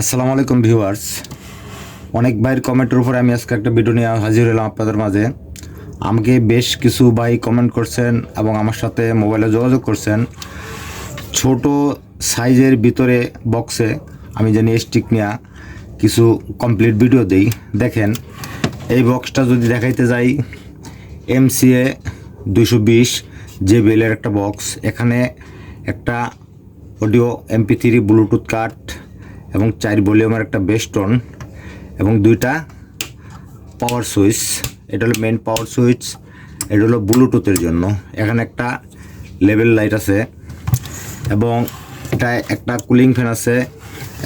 আসসালামু আলাইকুম ভিউয়ার্স। অনেক ভাইয়ের কমেন্টের উপরে আমি আজকে একটা ভিডিও নিয়ে হাজির হলাম আপনাদের মাঝে। আমাকে বেশ কিছু ভাই কমেন্ট করছেন এবং আমার সাথে মোবাইলে যোগাযোগ করছেন। ছোট সাইজের ভিতরে বক্সে আমি জানি স্টিক নেওয়া কিছু কমপ্লিট ভিডিও দেই। দেখেন, এই বক্সটা যদি দেখাইতে যাই এমসিএ দুশো বিশ যে বেলের একটা বক্স এখানে একটা audio MP three Bluetooth cut এবং চার ভলিউমের একটা বেস্টন এবং দুইটা পাওয়ার সুইচ এটা হলো মেন পাওয়ার সুইচ এটা হলো ব্লুটুথের জন্য। এখানে একটা লেভেল লাইট আছে এবং এটা একটা কুলিং ফ্যান আছে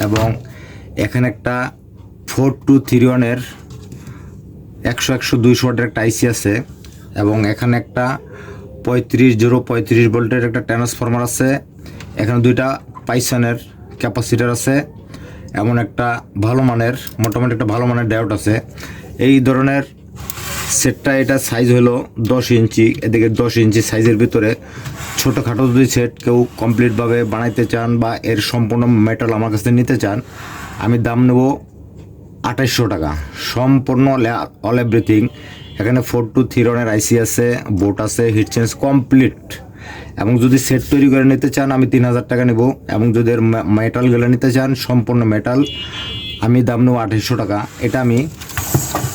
এবং এখানে একটা ফোর টু থ্রি ওয়ানের একশো একশো দুইশো ওয়াটের একটা আইসি আছে এবং এখানে একটা পঁয়ত্রিশ জিরো পঁয়ত্রিশ ভোল্টের একটা ট্রান্সফরমার আছে। এখানে দুইটা পাইসনের ক্যাপাসিটার আছে। এমন একটা ভালো মানের, মোটামুটি একটা ভালো মানের ডায়োড আছে। এই ধরনের সেটটা এটা সাইজ হলো দশ ইঞ্চি, এদিকে দশ ইঞ্চি সাইজের ভিতরে। ছোটোখাটো যদি সেট কেউ কমপ্লিটভাবে বানাইতে চান বা এর সম্পূর্ণ মেটাল আমার কাছে নিতে চান, আমি দাম নেব আঠাইশশো টাকা। সম্পূর্ণ অল এভরিথিং এখানে ফোর টু থ্রি রনের আইসি আছে বোট আছে হিট চেঞ্জ কমপ্লিট এবং যদি সেট তৈরি করে নিতে চান, আমি তিন হাজার টাকা নেব। এবং যদি এর মেটালগুলো নিতে চান, সম্পূর্ণ মেটাল আমি দাম নেব আঠাইশশো টাকা। এটা আমি,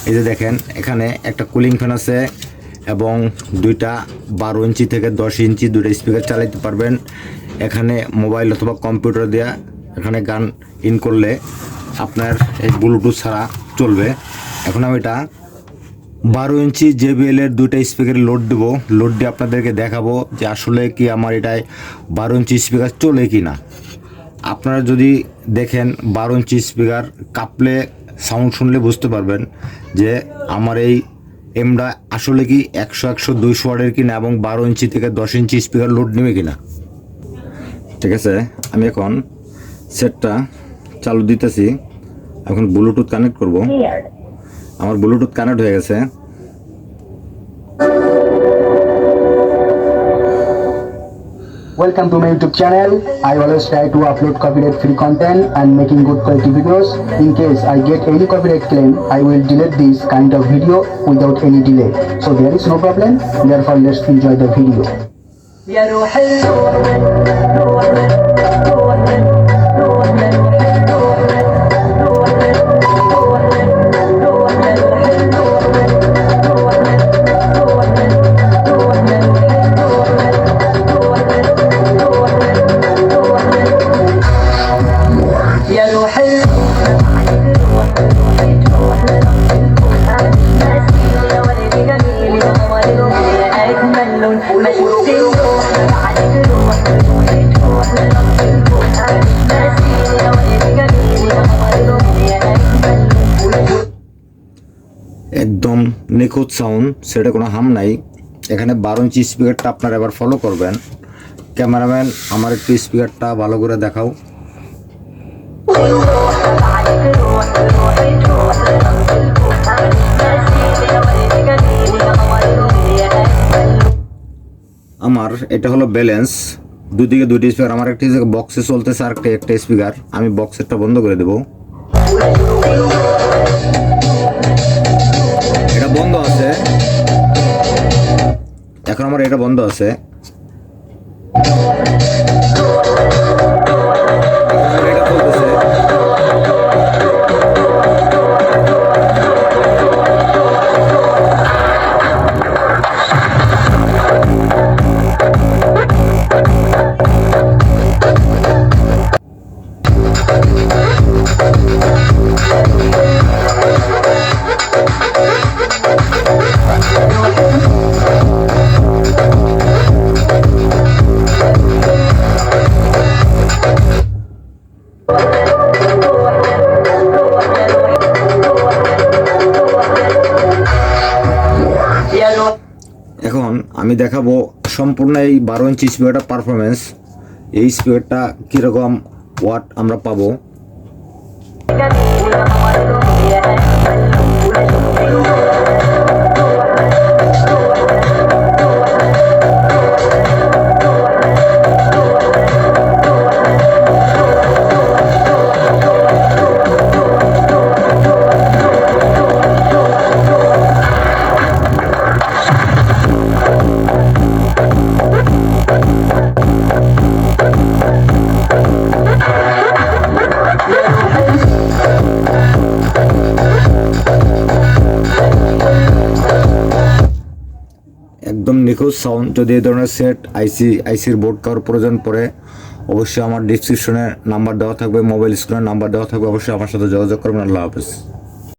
এই যে দেখেন, এখানে একটা কুলিং ফ্যান আছে এবং দুইটা বারো ইঞ্চি থেকে দশ ইঞ্চি দুইটা স্পিকার চালাইতে পারবেন। এখানে মোবাইল অথবা কম্পিউটার দেওয়া এখানে গান ইন করলে আপনার এই ব্লুটুথ ছাড়া চলবে। এখন আমি এটা বারো ইঞ্চি জেবিএল এর দুইটা স্পিকার লোড দেবো। লোড দিয়ে আপনাদেরকে দেখাবো যে আসলে কি আমার এটায় বারো ইঞ্চি স্পিকার চলে কি না আপনারা যদি দেখেন বারো ইঞ্চি স্পিকার কাঁপলে সাউন্ড শুনলে বুঝতে পারবেন যে আমার এই এমটা আসলে কি একশো একশো দুইশো ওয়ার্ডের কিনা এবং বারো ইঞ্চি থেকে দশ ইঞ্চি স্পিকার লোড নেবে কিনা। ঠিক আছে আমি এখন সেটটা চালু দিতেছি। এখন ব্লুটুথ কানেক্ট করব। আমার ব্লুটুথ কানেক্ট হয়ে গেছে। Welcome to my YouTube channel. I always try to upload copyright free content and making good quality videos. In case I get any copyright claim, I will delete this kind of video without any delay. So there is no problem. Therefore, let's enjoy the video. একদম নিখুঁত sound সেটা কোনো হাম নাই। এখানে বারো ইঞ্চি স্পিকারটা আপনারা এবার ফলো করবেন। ক্যামেরাম্যান আমার একটু স্পিকারটা ভালো করে দেখাও। আমার, এটা হলো ব্যালেন্স দুদিকে দুটি স্পিকার আমার একটি বক্সে চলতেছে, আর একটা একটা স্পিকার আমি বক্সেরটা বন্ধ করে দেবো। এটা বন্ধ আছে। এখন আমার এটা বন্ধ আছে। আমি দেখাবো সম্পূর্ণ এই বারো ইঞ্চি স্পিকারটা পারফরমেন্স এই স্পিকারটা কীরকম ওয়াট আমরা পাবো। নিখোঁজ সাউন্ড যদি এই ধরনের সেট আইসি আইসির বোর্ড কারোর প্রয়োজন পড়ে, অবশ্যই আমার ডিসক্রিপশনে নাম্বার দেওয়া থাকবে মোবাইল স্ক্রিনের নাম্বার দেওয়া থাকবে, অবশ্যই আমার সাথে যোগাযোগ করবেন। আল্লাহ হাফেজ।